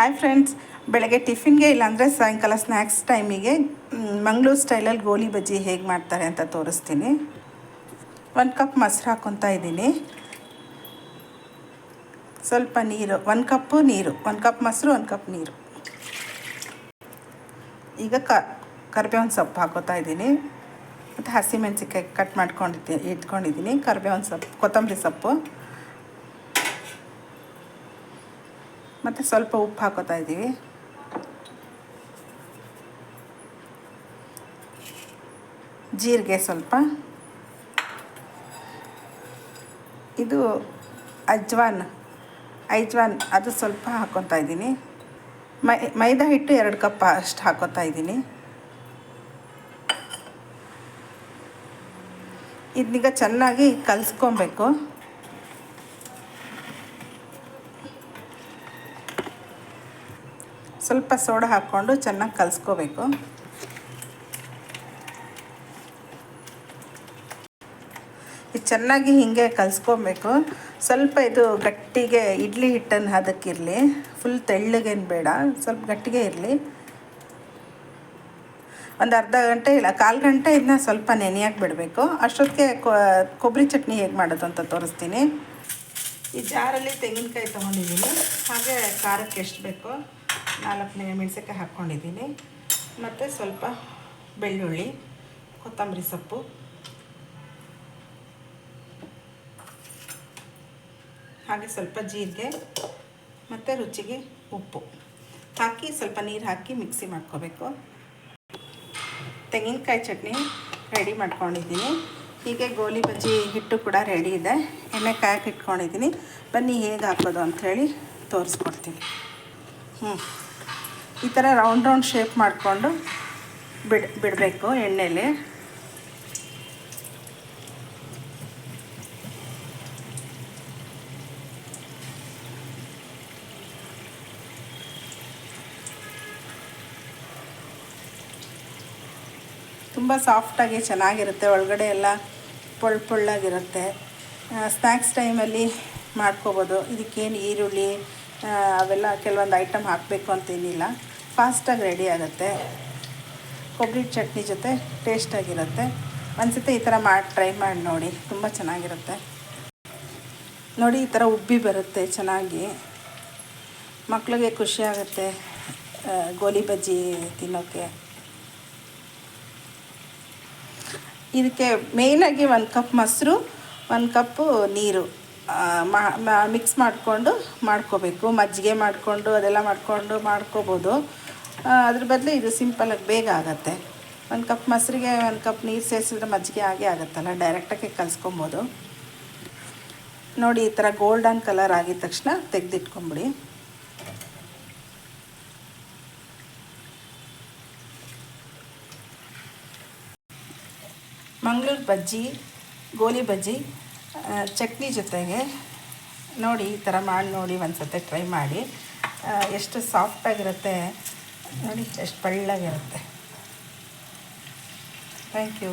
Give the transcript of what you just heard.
Hi friends ಬೆಳಗ್ಗೆ ಟಿಫಿನ್ಗೆ ಇಲ್ಲಾಂದರೆ ಸಾಯಂಕಾಲ ಸ್ನ್ಯಾಕ್ಸ್ ಟೈಮಿಗೆ ಮಂಗಳೂರು ಸ್ಟೈಲಲ್ಲಿ ಗೋಲಿ ಬಜ್ಜಿ ಹೇಗೆ ಮಾಡ್ತಾರೆ ಅಂತ ತೋರಿಸ್ತೀನಿ. ಒಂದು ಕಪ್ ಮೊಸರು ಹಾಕ್ಕೊತಾ ಇದ್ದೀನಿ. ಸ್ವಲ್ಪ ನೀರು, ಒಂದು ಕಪ್ಪು ನೀರು, ಒಂದು ಕಪ್ ಮೊಸರು, ಒಂದು ಕಪ್ ನೀರು. ಈಗ ಕ, ಕರಿಬೇವಿನ ಸೊಪ್ಪು ಹಾಕೋತಾ ಇದ್ದೀನಿ. ಮತ್ತು ಹಸಿಮೆಣಸಿಕಾಯಿ ಕಟ್ ಮಾಡ್ಕೊಂಡಿದ್ದೀನಿ ಇಟ್ಕೊಂಡಿದ್ದೀನಿ. ಕರ್ಬೇವಿನ ಸೊಪ್ಪು, ಕೊತ್ತಂಬರಿ ಸೊಪ್ಪು. ಮತ್ತು ಸ್ವಲ್ಪ ಉಪ್ಪು ಹಾಕೋತಾ ಇದ್ದೀವಿ. ಜೀರಿಗೆ ಸ್ವಲ್ಪ. ಇದು ಅಜ್ವಾನ್, ಐಜ್ವಾನ್, ಅದು ಸ್ವಲ್ಪ ಹಾಕ್ಕೊತಾ ಇದ್ದೀನಿ. ಮೈ, ಮೈದಾ ಹಿಟ್ಟು ಎರಡು ಕಪ್ ಅಷ್ಟು ಹಾಕೋತಾ ಇದ್ದೀನಿ. ಇದನ್ನೀಗ ಚೆನ್ನಾಗಿ ಕಲಿಸ್ಕೊಬೇಕು. ಸ್ವಲ್ಪ ಸೋಡಾ ಹಾಕ್ಕೊಂಡು ಚೆನ್ನಾಗಿ ಕಲಿಸ್ಕೋಬೇಕು. ಇದು ಚೆನ್ನಾಗಿ ಹೀಗೆ ಕಲಿಸ್ಕೊಬೇಕು. ಸ್ವಲ್ಪ ಇದು ಗಟ್ಟಿಗೆ ಇಡ್ಲಿ ಹಿಟ್ಟನ್ನು ಅದಕ್ಕಿರಲಿ ಫುಲ್ ತೆಳ್ಳಗೇನು ಬೇಡ, ಸ್ವಲ್ಪ ಗಟ್ಟಿಗೆ ಇರಲಿ. ಒಂದು ಅರ್ಧ ಗಂಟೆ ಇಲ್ಲ, ಕಾಲು ಗಂಟೆ ಇದನ್ನ ಸ್ವಲ್ಪ ನೆನೆಯಾಗಿ ಬಿಡಬೇಕು. ಅಷ್ಟೊತ್ತಿಗೆ ಕೊಬ್ಬರಿ ಚಟ್ನಿ ಹೇಗೆ ಮಾಡೋದು ಅಂತ ತೋರಿಸ್ತೀನಿ. ಈ ಜಾರಲ್ಲಿ ತೆಂಗಿನಕಾಯಿ ತೊಗೊಂಡಿದ್ದೀನಿ. ಹಾಗೆ ಖಾರಕ್ಕೆ ಎಷ್ಟು ಬೇಕೋ ನಾಲ್ಕನೇ ಮೆಣಸಿನ್ಕಾಯಿ ಹಾಕ್ಕೊಂಡಿದ್ದೀನಿ. ಮತ್ತು ಸ್ವಲ್ಪ ಬೆಳ್ಳುಳ್ಳಿ, ಕೊತ್ತಂಬರಿ ಸೊಪ್ಪು. ಹಾಗೆ ಸ್ವಲ್ಪ ಜೀರಿಗೆ, ಮತ್ತು ರುಚಿಗೆ ಉಪ್ಪು. ಹಾಕಿ ಸ್ವಲ್ಪ ನೀರು ಹಾಕಿ ಮಿಕ್ಸಿ ಮಾಡ್ಕೋಬೇಕು. ತೆಂಗಿನಕಾಯಿ ಚಟ್ನಿ ರೆಡಿ ಮಾಡ್ಕೊಂಡಿದ್ದೀನಿ. ಹೀಗೆ ಗೋಲಿ ಬಜ್ಜಿ ಹಿಟ್ಟು ಕೂಡ ರೆಡಿ ಇದೆ. ಎಣ್ಣೆ ಕಾಯಕ್ಕೆ ಇಟ್ಕೊಂಡಿದ್ದೀನಿ. ಬನ್ನಿ ಹೇಗೆ ಹಾಕೋದು ಅಂಥೇಳಿ ತೋರಿಸ್ಕೊಡ್ತೀನಿ. ಹ್ಞೂ ಈ ಥರ ರೌಂಡ್ ರೌಂಡ್ ಶೇಪ್ ಮಾಡಿಕೊಂಡು ಬಿಡ್, ಬಿಡಬೇಕು ಎಣ್ಣೆಲಿ. ತುಂಬ ಸಾಫ್ಟಾಗಿ ಚೆನ್ನಾಗಿರುತ್ತೆ, ಒಳಗಡೆ ಎಲ್ಲ ಪೊಳ್ ಪೊಳ್ಳಾಗಿರುತ್ತೆ. ಸ್ನ್ಯಾಕ್ಸ್ ಟೈಮಲ್ಲಿ ಮಾಡ್ಕೋಬೋದು. ಇದಕ್ಕೇನು ಈರುಳ್ಳಿ ಅವೆಲ್ಲ ಕೆಲವೊಂದು ಐಟಮ್ ಹಾಕಬೇಕು ಅಂತೇನಿಲ್ಲ ಫಾಸ್ಟಾಗಿ ರೆಡಿ ಆಗುತ್ತೆ. ಕೊಬ್ಬರಿ ಚಟ್ನಿ ಜೊತೆ ಟೇಸ್ಟಾಗಿರುತ್ತೆ ಒಂದ್ಸತಿ ಈ ಥರ ಮಾಡಿ ಟ್ರೈ ಮಾಡಿ ನೋಡಿ, ತುಂಬ ಚೆನ್ನಾಗಿರುತ್ತೆ. ನೋಡಿ, ಈ ಥರ ಉಬ್ಬಿ ಬರುತ್ತೆ ಚೆನ್ನಾಗಿ. ಮಕ್ಕಳಿಗೆ ಖುಷಿ ಆಗುತ್ತೆ ಗೋಲಿ ಬಜ್ಜಿ ತಿನ್ನೋಕ್ಕೆ ಇದಕ್ಕೆ ಮೇಯ್ನಾಗಿ ಒಂದು ಕಪ್ ಮೊಸರು ಒಂದು ಕಪ್ಪು ನೀರು. ಮಿಕ್ಸ್ ಮಾಡಿಕೊಂಡು ಮಾಡ್ಕೋಬೇಕು. ಮಜ್ಜಿಗೆ ಮಾಡಿಕೊಂಡು ಅದೆಲ್ಲ ಮಾಡಿಕೊಂಡು ಮಾಡ್ಕೋಬೋದು. ಅದ್ರ ಬದಲು ಇದು ಸಿಂಪಲಾಗಿ ಬೇಗ ಆಗುತ್ತೆ. ಒಂದು ಕಪ್ ಮೊಸರಿಗೆ ಒಂದು ಕಪ್ ನೀರು ಸೇರಿಸಿದ್ರೆ ಮಜ್ಜಿಗೆ ಆಗೇ ಆಗುತ್ತಲ್ಲ? ಡೈರೆಕ್ಟಾಗಿ ಕಲಿಸ್ಕೊಬೋದು. ನೋಡಿ, ಈ ಥರ ಗೋಲ್ಡನ್ ಕಲರ್ ಆಗಿದ ತಕ್ಷಣ ತೆಗೆದಿಟ್ಕೊಂಬಿಡಿ. ಮಂಗಳೂರು ಬಜ್ಜಿ, ಗೋಲಿ ಬಜ್ಜಿ ಚಟ್ನಿ ಜೊತೆಗೆ ನೋಡಿ ಈ ಥರ ಮಾಡಿ ನೋಡಿ ಒಂದು ಸತಿ ಟ್ರೈ ಮಾಡಿ. ಎಷ್ಟು ಸಾಫ್ಟಾಗಿರುತ್ತೆ ನೋಡಿ, ಎಷ್ಟು ಬೆಳ್ಳಗಿರುತ್ತೆ. Thank you